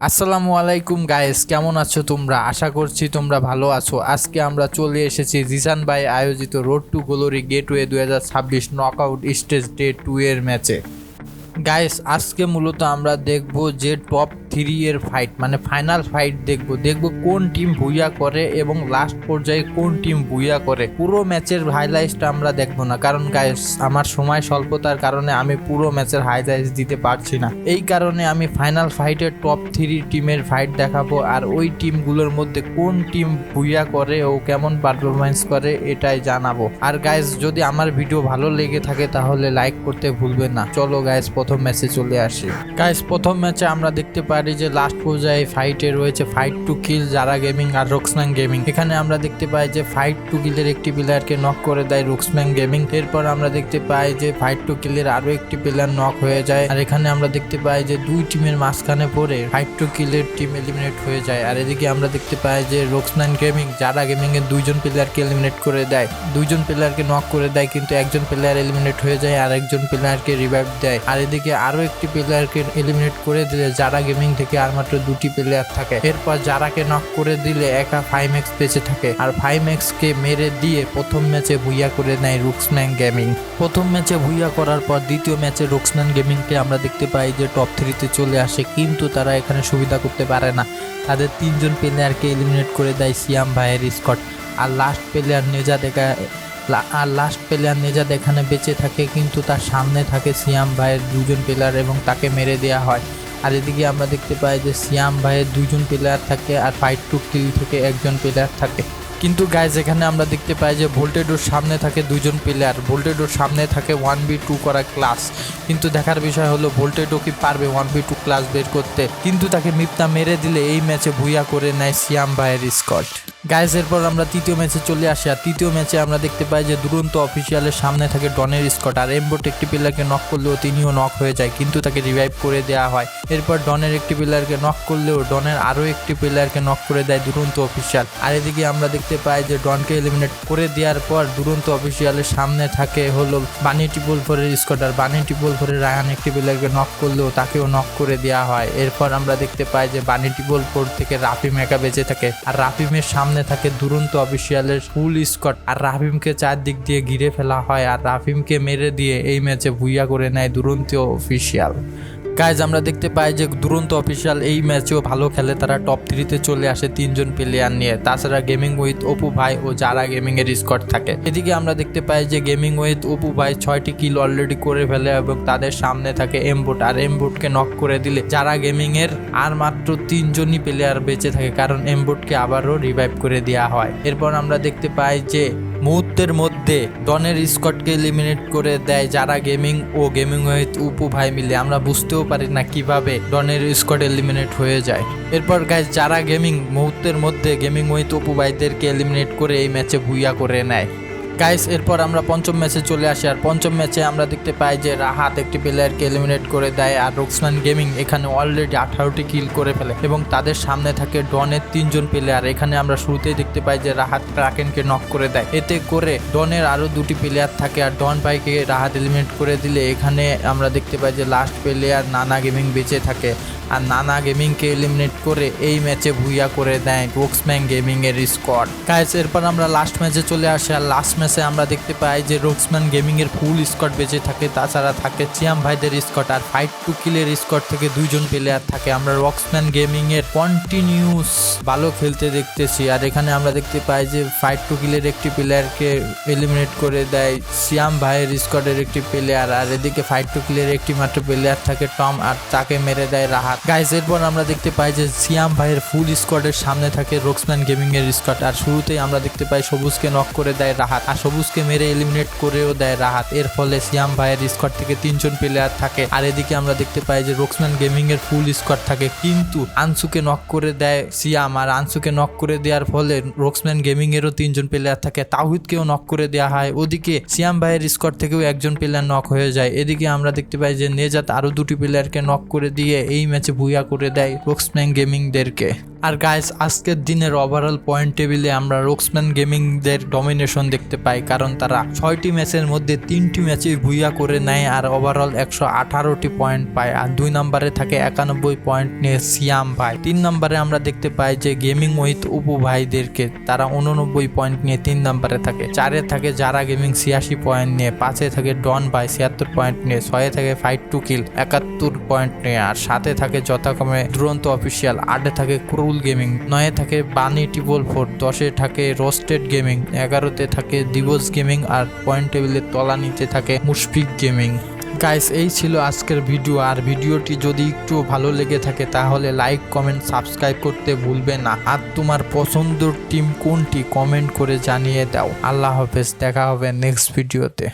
আসসালামু আলাইকুম গায়েস কেমন আছো তোমরা? আশা করছি তোমরা ভালো আছো। আজকে আমরা চলে এসেছি জিসান ভাই আয়োজিত রোড টু গ্লোরি গেটওয়ে দু হাজার ছাব্বিশ knock out stage day two এর ম্যাচে গায়েস আজকে মূলত আমরা দেখব যে টপ থ্রি এর ফাইট মানে ফাইনাল ফাইট দেখব। দেখব কোন টিম ভুইয়া করে এবং লাস্ট পর্যায়ে কোন টিম ভুইয়া করে। পুরো ম্যাচের হাইলাইটসটা আমরা দেখব না। কারণ গাইস আমার সময় স্বল্পতার কারণে আমি পুরো ম্যাচের হাইলাইটস দিতে পারছি না। এই কারণে আমি ফাইনাল ফাইটের টপ থ্রি টিমের ফাইট দেখাবো আর ওই টিমগুলোর মধ্যে কোন টিম ভুইয়া করে ও কেমন পারফরমেন্স করে এটাই জানাব। আর গাইস যদি আমার ভিডিও ভালো লেগে থাকে তাহলে লাইক করতে ভুলবেন না। চলো গাইস প্রথম ম্যাচে চলে আসি। গাইস প্রথম ম্যাচে আমরা দেখতে পারি যে লাস্ট পর্যায়ে ফাইটে রয়েছে ফাইট টু কিল যারা গেমিং আর রোক্সম্যান গেমিং এখানে আমরা দেখতে পাই যে ফাইট টু কিলের একটি প্লেয়ারকে নক করে দেয় রোক্সম্যান গেমিং এরপর আমরা দেখতে পাই যে ফাইট টু কিলের আরও একটি প্লেয়ার নক হয়ে যায়। আর এখানে আমরা দেখতে পাই যে দুই টিমের মাঝখানে পড়ে ফাইট টু কিলের টিম এলিমিনেট হয়ে যায়। আর এদিকে আমরা দেখতে পাই যে রোক্সম্যান গেমিং যারা গেমিং এর দুইজন প্লেয়ারকে এলিমিনেট করে দেয়। দুইজন প্লেয়ারকে নক করে দেয় কিন্তু একজন প্লেয়ার এলিমিনেট হয়ে যায় আর একজন প্লেয়ারকে রিভাইভ দেয়। আর এদিকে আরও একটি প্লেয়ারকে এলিমিনেট করে দিলে যারা গেমিং থেকে আর মাত্র দুটি প্লেয়ার থাকে। এরপর যারাকে নক করে দিলে একা ফাইভ এক্স বেঁচে থাকে। আর ফাইভ এক্স কে মেরে দিয়ে প্রথম ম্যাচে ভুইয়া করে নেয় রুক্সম্যান গেমিং প্রথম ম্যাচে ভুইয়া করার পর দ্বিতীয় ম্যাচে রুক্সম্যান গেমিংকে আমরা দেখতে পাই যে টপ থ্রিতে চলে আসে, কিন্তু তারা এখানে সুবিধা করতে পারে না। তাদের তিনজন প্লেয়ারকে এলিমিনেট করে দেয় সিয়াম ভাইয়ের স্কট আর লাস্ট প্লেয়ার নেজা দেখা আর লাস্ট প্লেয়ার নেজাদ এখানে বেঁচে থাকে, কিন্তু তার সামনে থাকে সিয়াম ভাইয়ের দুজন প্লেয়ার এবং তাকে মেরে দেওয়া হয়। আর এদিকে আমরা দেখতে পাই যে সিয়াম ভাইয়ের দুজন প্লেয়ার থাকে আর ফাইট টু কিল থেকে একজন প্লেয়ার থাকে। কিন্তু গাইজ এখানে আমরা দেখতে পাই যে ভোল্টেডোর সামনে থাকে দুজন প্লেয়ার ভোল্টেডোর সামনে থাকে ওয়ান বি টু করা ক্লাস কিন্তু দেখার বিষয় হলো ভোল্টেডো কি পারবে ওয়ান বি টু ক্লাস বের করতে? কিন্তু তাকে মিপ্তা মেরে দিলে এই ম্যাচে ভুইয়া করে নেয় সিয়াম ভাইয়ের স্কট গাইজ এরপর আমরা তৃতীয় ম্যাচে চলে আসি। আর তৃতীয় ম্যাচে আমরা দেখতে পাই যে দুরন্ত অফিসিয়ালের সামনে থাকে ডনের স্কট। আর এমবোট একটি প্লেয়ারকে নক করলেও তিনিও নক হয়ে যায়, কিন্তু তাকে রিভাইভ করে দেওয়া হয়। এরপর ডনের একটি প্লেয়ারকে নক করলেও ডনের আরও একটি প্লেয়ারকে নক করে দেয় দুরন্ত অফিসিয়াল আর এদিকে আমরা দেখতে পাই যে ডনকে এলিমিনেট করে দেওয়ার পর দুরন্ত অফিসিয়ালের সামনে থাকে হলো বানি টিপল ফোরের স্কট। আর বানি টিপল ফোরের রায়ান একটি প্লেয়ারকে নক করলেও তাকেও নক করে দেওয়া হয়। এরপর আমরা দেখতে পাই যে বানি টিপল ফোর থেকে রাফিম একা বেঁচে থাকে। আর রাফিমের সামনে থাকে দুরন্ত অফিসিয়ালের ফুল স্কট। আর রাফিমকে চারদিক দিয়ে ঘিরে ফেলা হয় আর রাফিমকে মেরে দিয়ে এই ম্যাচে ভুইয়া করে নেয় দুরন্ত অফিসিয়াল। গাইজ আমরা দেখতে পাই যে দুরন্ত অফিসিয়াল এই ম্যাচেও ভালো খেলে। তারা টপ থ্রিতে চলে আসে তিনজন প্লেয়ার নিয়ে। তাছাড়া গেমিং উইথ অপু ভাই ও যারা গেমিং এর স্কট থাকে। এদিকে আমরা দেখতে পাই যে গেমিং উইথ অপু ভাই ছয়টি কিল অলরেডি করে ফেলে এবং তাদের সামনে থাকে এমবোট আর এমবোটকে নক করে দিলে যারা গেমিং এর আর মাত্র তিনজনই প্লেয়ার বেঁচে থাকে, কারণ এমবোটকে আবারও রিভাইভ করে দেওয়া হয়। এরপর আমরা দেখতে পাই যে মুহূর্তের মধ্যে ডনের স্কটকে এলিমিনেট করে দেয় যারা গেমিং ও গেমিং উইথ উপু ভাই মিলে। আমরা বুঝতেও পারি না কীভাবে ডনের স্কোয়াড এলিমিনেট হয়ে যায়। এরপর গাইজ যারা গেমিং মুহূর্তের মধ্যে গেমিং উইথ উপু ভাইদেরকে এলিমিনেট করে এই ম্যাচে ভুইয়া করে নেয়। গাইস এরপর আমরা পঞ্চম ম্যাচে চলে আসি। আর পঞ্চম ম্যাচে আমরা দেখতে পাই যে রাহাত একটি প্লেয়ারকে এলিমিনেট করে দেয় আর রোক্সম্যান গেমিং এখানে অলরেডি আঠারোটি কিল করে ফেলে এবং তাদের সামনে থাকে ডনের তিনজন প্লেয়ার এখানে আমরা শুরুতেই দেখতে পাই যে রাহাত ক্রাকেনকে নক করে দেয়। এতে করে ডনের আরও দুটি প্লেয়ার থাকে আর ডন ভাইকে রাহাত এলিমিনেট করে দিলে এখানে আমরা দেখতে পাই যে লাস্ট প্লেয়ার নানা গেমিং বেঁচে থাকে। আর নানা গেমিংকে এলিমিনেট করে এই ম্যাচে ভুইয়া করে দেয় রোক্সম্যান গেমিং এর স্কোয়াড গাইস এরপর আমরা লাস্ট ম্যাচে চলে আসি আর লাস্ট ম্যাচে আমরা দেখতে পাই যে রোক্সম্যান গেমিং এর ফুল স্কোয়াড বেঁচে থাকে, তাছাড়া থাকে চিয়াম ভাইদের স্কট আর ফাইট টু কিলের স্কট থেকে দুইজন প্লেয়ার থাকে। আমরা রক্সম্যান গেমিং এর কন্টিনিউস ভালো খেলতে দেখতেছি আর এখানে আমরা দেখতে পাই যে ফাইট টু কিলের একটি প্লেয়ারকে এলিমিনেট করে দেয় সিয়াম ভাইয়ের স্কোয়াডের একটি প্লেয়ার আর এদিকে ফাইট টু কিলের একটি মাত্র প্লেয়ার থাকে টম আর তাকে মেরে দেয় রাহাত গাইজ এরপর আমরা দেখতে পাই যে সিয়াম ভাইয়ের ফুল স্কোয়াডের সামনে থাকে রোক্সম্যান গেমিং এর স্কোয়াড আর শুরুতেই আমরা দেখতে পাই সবুজকে নক করে দেয় রাহাত। আর সবুজকে মেরে এলিমিনেট করেও দেয় রাহাত। এর ফলে সিয়াম ভাইয়ের স্কোয়াড থেকে তিনজন প্লেয়ার থাকে। আর এদিকে আমরা দেখতে পাই যে রোক্সম্যান গেমিং এর ফুল স্কোয়াড থাকে। কিন্তু আনসুকে নক করে দেয় সিয়াম আর আনসুকে নক করে দেওয়ার ফলে রোক্সম্যান গেমিং এরও তিনজন প্লেয়ার থাকে। তাহিদকেও নক করে দেওয়া হয়। ওদিকে সিয়াম ভাইয়ের স্কোয়াড থেকেও একজন প্লেয়ার নক হয়ে যায়। এদিকে আমরা দেখতে পাই যে নেজাত আরও দুটি প্লেয়ারকে নক করে দিয়ে এই ম্যাচে ভুইয়া করে দেয় রোক্সম্যান গেমিংদেরকে আর গাইস আজকের দিনের ওভারঅল পয়েন্ট টেবিলে আমরা রোক্সম্যান গেমিংদের ডমিনেশন দেখতে পাই, কারণ তারা ছয়টি ম্যাচের মধ্যে তিনটি ম্যাচে ভুইয়া করে নেয় আর ওভারঅল একশো আঠারোটি পয়েন্ট পায়। আর দুই নম্বরে থাকে একানব্বই পয়েন্ট নিয়ে সিয়াম ভাই। তিন নম্বরে আমরা দেখতে পাই যে গেমিং উইথ উপু ভাইদেরকে তারা উননব্বই পয়েন্ট নিয়ে তিন নম্বরে থাকে। চারে থাকে যারা গেমিং ছিয়াশি পয়েন্ট নিয়ে, পাঁচে থাকে ডন ভাই ছিয়াত্তর পয়েন্ট নিয়ে, ছয়ে থাকে ফাইট টু কিল একাত্তর পয়েন্ট নিয়ে, আর সাথে থাকে যথাক্রমে দুরন্ত অফিসিয়াল আটে থাকে ক্রুল গেমিং, নয়ে থাকে বানি টিবল ফোর, দশে থাকে রোস্টেড গেমিং এগারোতে থাকে দিবস গেমিং আর পয়েন্ট টেবিলের তলা তলানিতে থাকে মুশফিক গেমিং। গাইস, এই ছিল আজকের ভিডিও, আর ভিডিওটি যদি একটু ভালো লেগে থাকে তাহলে লাইক, কমেন্ট, সাবস্ক্রাইব করতে ভুলবে না। আর তোমার পছন্দের টিম কোনটি, কমেন্ট করে জানিয়ে দাও। আল্লাহ হাফেজ, দেখা হবে নেক্সট ভিডিওতে।